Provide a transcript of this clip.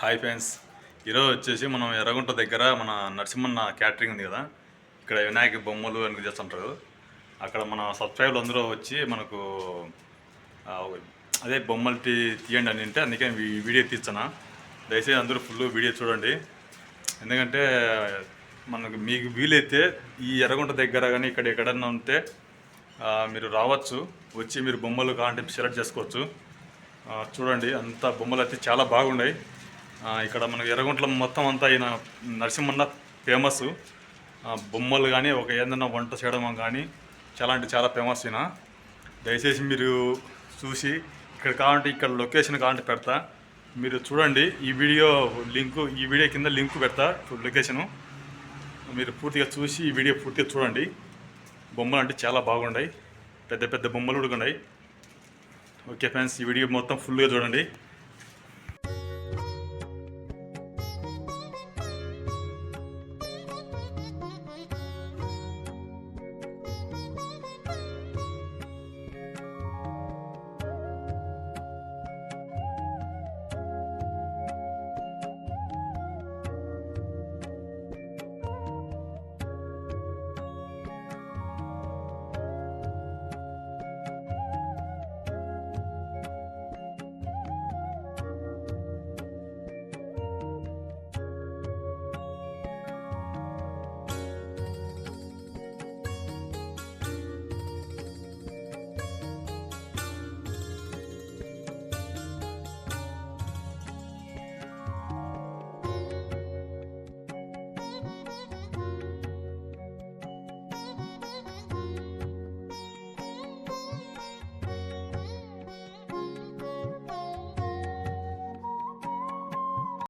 Hi friends. ఈరోజు వచ్చేసి మనం ఎర్రగుంట దగ్గర మన నరసింహన్న క్యాటరింగ్ ఉంది కదా. ఇక్కడ వినాయక బొమ్మలు అని చేస్తుంటారు. అక్కడ మన సబ్స్క్రైబర్లు అందరూ వచ్చి మనకు అదే బొమ్మలు తీ తీయండి అని అంటే అందుకే వీడియో తీస్తున్నా. దయచేసి అందరూ ఫుల్ వీడియో చూడండి. ఎందుకంటే మనకు మీకు వీలైతే ఈ ఎర్రగుంట దగ్గర కానీ ఇక్కడ ఎక్కడన్నా ఉంటే మీరు రావచ్చు. వచ్చి మీరు బొమ్మలు కావాలంటే సెలెక్ట్ చేసుకోవచ్చు. చూడండి అంత బొమ్మలు అయితే చాలా బాగున్నాయి. ఇక్కడ మనకు ఎర్రగుంటలో మొత్తం అంతా ఈయన నరసింహన్న ఫేమస్ బొమ్మలు కానీ ఒక ఏదైనా వంట చేయడం కానీ చాలా అంటే చాలా ఫేమస్ ఈయన. దయచేసి మీరు చూసి ఇక్కడ కావాలంటే ఇక్కడ లొకేషన్ కావాలంటే పెడతా. మీరు చూడండి ఈ వీడియో లింకు ఈ వీడియో కింద లింక్ పెడతా లొకేషను. మీరు పూర్తిగా చూసి ఈ వీడియో పూర్తిగా చూడండి. బొమ్మలు అంటే చాలా బాగున్నాయి పెద్ద పెద్ద బొమ్మలు కూడా ఉన్నాయి ఓకే ఫ్రెండ్స్ ఈ వీడియో మొత్తం ఫుల్గా చూడండి.